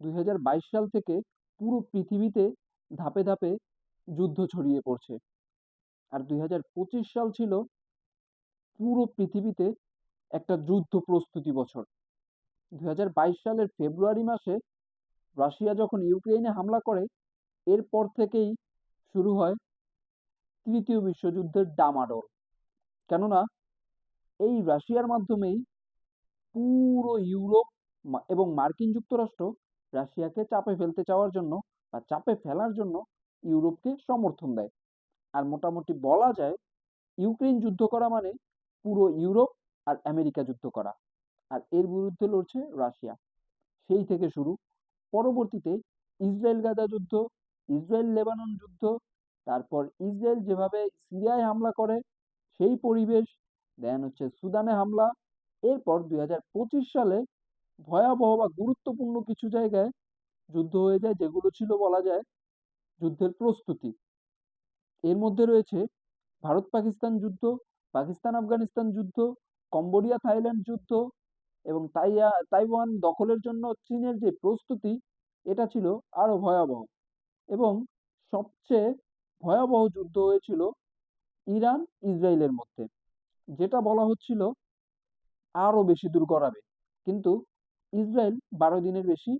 দুই হাজার বাইশ সাল থেকে পুরো পৃথিবীতে ধাপে ধাপে যুদ্ধ ছড়িয়ে পড়ছে। আর দুই হাজার পঁচিশ সাল ছিল পুরো পৃথিবীতে একটা যুদ্ধ প্রস্তুতি বছর। দু হাজার বাইশ সালের ফেব্রুয়ারি মাসে রাশিয়া যখন ইউক্রেনে হামলা করে, এরপর থেকেই শুরু হয় তৃতীয় বিশ্বযুদ্ধের ডামাডোল। কেননা এই রাশিয়ার মাধ্যমেই পুরো ইউরোপ এবং মার্কিন যুক্তরাষ্ট্র রাশিয়াকে চাপে ফেলতে চাওয়ার জন্য বা চাপে ফেলার জন্য ইউরোপকে সমর্থন দেয়। আর মোটামুটি বলা যায় ইউক্রেন যুদ্ধ করা মানে পুরো ইউরোপ আর আমেরিকা যুদ্ধ করা। আর এর বিরুদ্ধে লড়ছে রাশিয়া। সেই থেকে শুরু। পরবর্তীতে ইসরায়েল গাজা যুদ্ধ, ইসরায়েল লেবানন যুদ্ধ, তারপর ইসরায়েল যেভাবে সিরিয়ায় হামলা করে, সেই পরিবেশ, দেন হচ্ছে সুদানে হামলা। এরপর দু হাজার পঁচিশ সালে ভয়াবহ বা গুরুত্বপূর্ণ কিছু জায়গায় যুদ্ধ হয়ে যায়, যেগুলো ছিল বলা যায় যুদ্ধের প্রস্তুতি। এর মধ্যে রয়েছে ভারত পাকিস্তান যুদ্ধ, পাকিস্তান আফগানিস্তান যুদ্ধ, কম্বোডিয়া থাইল্যান্ড যুদ্ধ এবং তাইয়া তাইওয়ান দখলের জন্য চীনের যে প্রস্তুতি, এটা ছিল আরও ভয়াবহ এবং সবচেয়ে ভয়াবহ যুদ্ধ হয়েছিল ইরান ইসরায়েলের মধ্যে, যেটা বলা হচ্ছিল আরও বেশি দূর গড়াবে কিন্তু ইসরায়েল বারো দিনের বেশি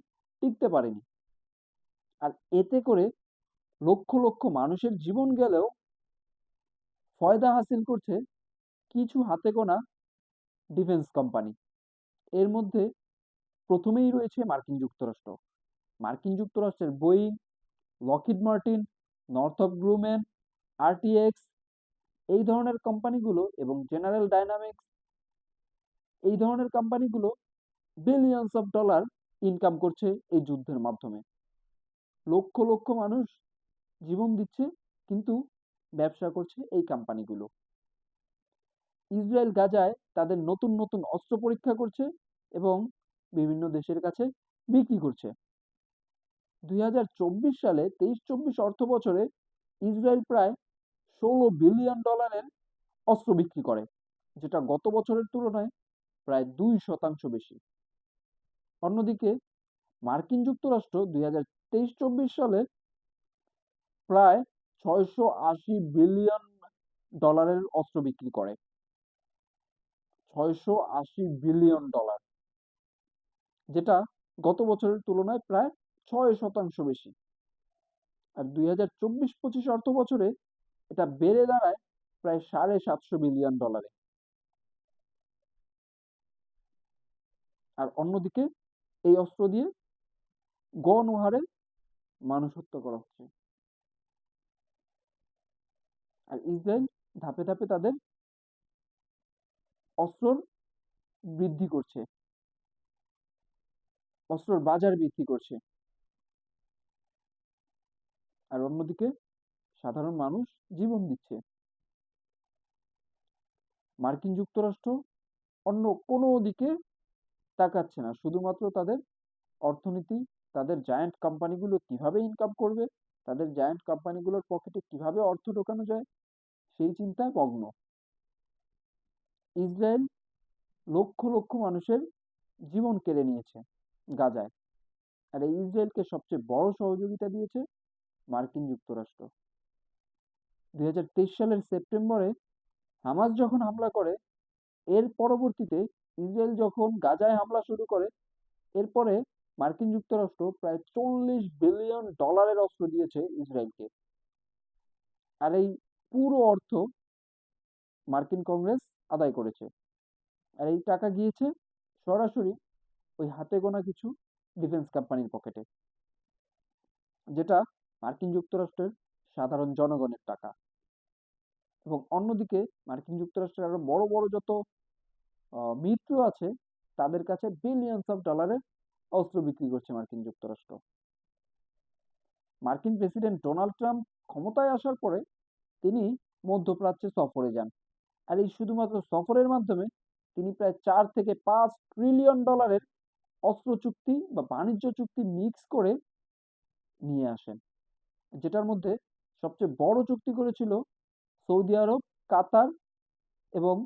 টিকতে পারেনি। আর এতে করে লক্ষ লক্ষ মানুষের জীবন গেলেও ফয়দা হাসিল করছে কিছু হাতে গোনা ডিফেন্স কোম্পানি। এর মধ্যে প্রথমেই রয়েছে মার্কিন যুক্তরাষ্ট্র। মার্কিন যুক্তরাষ্ট্রের Boeing Lockheed Martin Northrop Grumman RTX এই ধরনের কোম্পানিগুলো এবং জেনারেল ডাইনামিক্স এই ধরনের কোম্পানিগুলো বিলিয়নস অফ ডলার ইনকাম করছে এই যুদ্ধের মাধ্যমে। লক্ষ লক্ষ মানুষ জীবন দিচ্ছে, কিন্তু ব্যবসা করছে এই কোম্পানিগুলো ইসরায়েল গাজায় তাদের নতুন নতুন অস্ত্র পরীক্ষা করছে এবং বিভিন্ন দেশের কাছে বিক্রি করছে। দুই হাজার চব্বিশ সালে তেইশ চব্বিশ অর্থ বছরে ইসরায়েল প্রায় ষোলো বিলিয়ন ডলারের অস্ত্র বিক্রি করে, যেটা গত বছরের তুলনায় প্রায় দুই শতাংশ বেশি। অন্যদিকে মার্কিন যুক্তরাষ্ট্র দুই হাজার তেইশ চব্বিশ সালে প্রায় ছয়শো আশি বিলিয়ন ডলারের অস্ত্র বিক্রি করে। ছয়শো আশি বিলিয়ন ডলার, যেটা গত বছরের তুলনায় প্রায় ছয় শতাংশ বেশি। আর দুই হাজার চব্বিশ পঁচিশ অর্থ বছরে এটা বেড়ে দাঁড়ায় প্রায় সাড়ে সাতশো বিলিয়ন ডলারে। আর অন্যদিকে এই অস্ত্র দিয়ে গণহারে মানুষ হত্যা করা হচ্ছে। আর ইসরায়েল ধাপে ধাপে তাদের অস্ত্রর বৃদ্ধি করছে। অস্ত্রর বাজার বৃদ্ধি করছে। আর অন্যদিকে সাধারণ মানুষ জীবন দিচ্ছে। মার্কিন যুক্তরাষ্ট্র অন্য কোনো দিকে তাকাচ্ছে না। শুধুমাত্র তাদের অর্থনীতি, তাদের জায়ান্ট কোম্পানিগুলো কীভাবে ইনকাম করবে, তাদের জায়ান্ট কোম্পানিগুলোর পকেটে কীভাবে অর্থ ঢোকানো যায়, সেই চিন্তায় মগ্ন। ইসরায়েল লক্ষ লক্ষ মানুষের জীবন কেড়ে নিয়েছে গাজায়। আর এই ইসরায়েলকে সবচেয়ে বড় সহযোগিতা দিয়েছে মার্কিন যুক্তরাষ্ট্র। দু হাজার তেইশ সালের সেপ্টেম্বরে হামাস যখন হামলা করে, এর পরবর্তীতে ইসরায়েল যখন গাজায় হামলা শুরু করে, এরপরে মার্কিন যুক্তরাষ্ট্র প্রায় চল্লিশ বিলিয়ন ডলারের অস্ত্র দিয়েছে ইসরায়েলকে। আর এই পুরো অর্থ মার্কিন কংগ্রেস আদায় করেছে। আর এই টাকা গিয়েছে সরাসরি ওই হাতে গোনা কিছু ডিফেন্স কোম্পানির পকেটে, যেটা মার্কিন যুক্তরাষ্ট্রের সাধারণ জনগণের টাকা। এবং অন্যদিকে মার্কিন যুক্তরাষ্ট্রের আরও বড় বড় যত মিত্র আছে, তাদের কাছে বিলিয়নস অফ ডলারের অস্ত্র বিক্রি করছে মার্কিন যুক্তরাষ্ট্র। মার্কিন প্রেসিডেন্ট ডোনাল্ড ট্রাম্প ক্ষমতায় আসার পরে তিনি মধ্যপ্রাচ্যে সফরে যান। আর এই শুধুমাত্র সফরের মাধ্যমে তিনি প্রায় চার থেকে পাঁচ ট্রিলিয়ন ডলারের অস্ত্র চুক্তি বা বাণিজ্য চুক্তি মিক্স করে নিয়ে আসেন। যেটার মধ্যে সবচেয়ে বড় চুক্তি করেছিল সৌদি আরব, কাতার এবং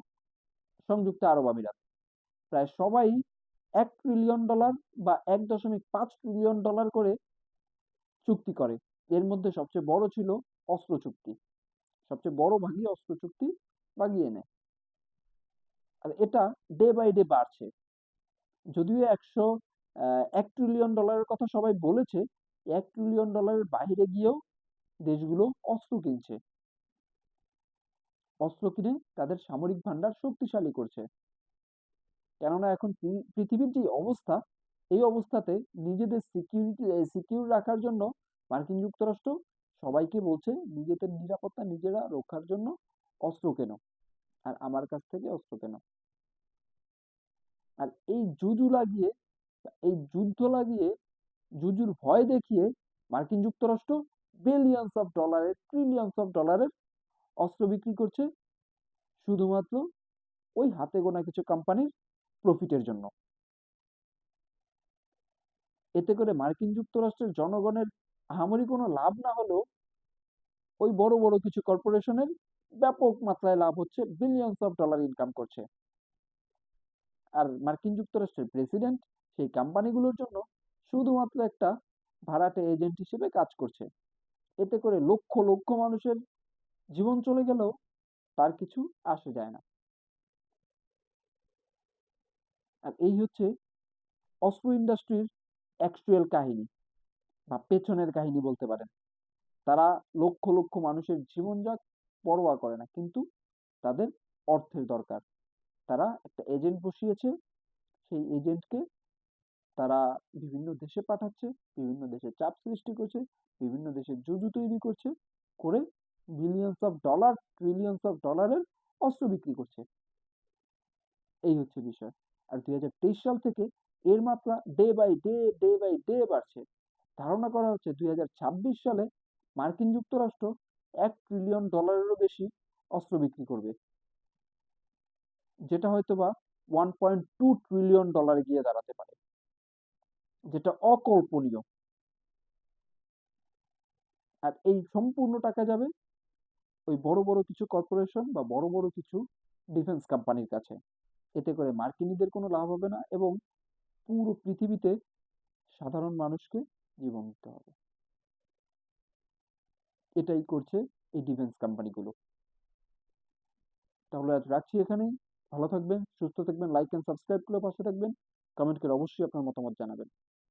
সংযুক্ত আরব আমিরাত। প্রায় সবাই এক ট্রিলিয়ন ডলার বা এক দশমিক পাঁচ ট্রিলিয়ন ডলার করে চুক্তি করে। এর মধ্যে সবচেয়ে বড় ছিল অস্ত্র চুক্তি। সবচেয়ে বড় ভাগই অস্ত্র চুক্তি বাগিয়ে নেয়। আর এটা ডে বাই ডে বাড়ছে। যদিও একশো এক ট্রিলিয়ন ডলারের কথা সবাই বলেছে, এক ট্রিলিয়ন ডলারের বাইরে গিয়েও দেশগুলো অস্ত্র কিনছে। অস্ত্র কিনে তাদের সামরিক ভান্ডার শক্তিশালী করছে। কেননা এখন পৃথিবীর যে অবস্থা, এই অবস্থাতে নিজেদের সিকিউরিটি সিকিউর রাখার জন্য মার্কিন যুক্তরাষ্ট্র সবাইকে বলছে নিজেদের নিরাপত্তা নিজেরা রক্ষার জন্য অস্ত্র কেন। আর আমার কাছ থেকে অস্ত্র কেন। আর এই জুজু লাগিয়ে, এই যুদ্ধ লাগিয়ে জুজুর ভয় দেখিয়ে মার্কিন যুক্তরাষ্ট্র বিলিয়ন্স অফ ডলারের ট্রিলিয়ন্স অফ ডলারের অস্ত্র বিক্রি করছে শুধুমাত্র ওই হাতে গোনা কিছু কোম্পানির প্রফিটের জন্য। এতে করে মার্কিন যুক্তরাষ্ট্রের জনগণের আহামরি কোনো লাভ না হলেও ওই বড় বড় কিছু কর্পোরেশনের ব্যাপক মাত্রায় লাভ হচ্ছে বিলিয়ন্স অফ ডলার ইনকাম করছে। আর মার্কিন যুক্তরাষ্ট্রের প্রেসিডেন্ট সেই কোম্পানিগুলোর জন্য শুধুমাত্র একটা ভাড়াটে এজেন্ট হিসেবে কাজ করছে। এতে করে লক্ষ লক্ষ মানুষের জীবন চলে গেলেও তার কিছু আসে যায় না। আর এই হচ্ছে অস্ত্র ইন্ডাস্ট্রির অ্যাকচুয়াল কাহিনী বা পেছনের কাহিনী বলতে পারেন। তারা লক্ষ লক্ষ মানুষের জীবন যাক পরোয়া করে না, কিন্তু তাদের অর্থের দরকার। তারা একটা এজেন্ট বসিয়েছে, সেই এজেন্টকে তারা বিভিন্ন দেশে পাঠাচ্ছে, বিভিন্ন দেশে চাপ সৃষ্টি করছে, বিভিন্ন দেশে জুজু তৈরি করছে, করে billions of dollar trillions of ডলারের অস্ত্র বিক্রি করছে। এই হচ্ছে বিষয়। আর দুই হাজার তেইশ সাল থেকে এর মাত্রা day by day day by day বাড়ছে। ধারণা করা হচ্ছে দুই হাজার ছাব্বিশ সালে মার্কিন যুক্তরাষ্ট্র এক ট্রিলিয়ন ডলারেরও বেশি অস্ত্র বিক্রি করবে। যেটা হয়তো বা ওয়ান পয়েন্ট টু ট্রিলিয়ন ডলারে গিয়ে দাঁড়াতে পারে। যেটা অকল্পনীয়। আর এই সম্পূর্ণ টাকা যাবে ওই বড় বড় কিছু কর্পোরেশন বা বড় বড় কিছু ডিফেন্স কোম্পানির কাছে। এতে করে মার্কিনীদের কোনো লাভ হবে না এবং পুরো পৃথিবীতে সাধারণ মানুষকে জীবন দিতে হবে। এটাই করছে এই ডিফেন্স কোম্পানিগুলো তাহলে আজ রাখছি এখানেই। ভালো থাকবেন, সুস্থ থাকবেন লাইক এন্ড সাবস্ক্রাইব করে পাশে থাকবেন। কমেন্ট করে অবশ্যই আপনার মতামত জানাবেন।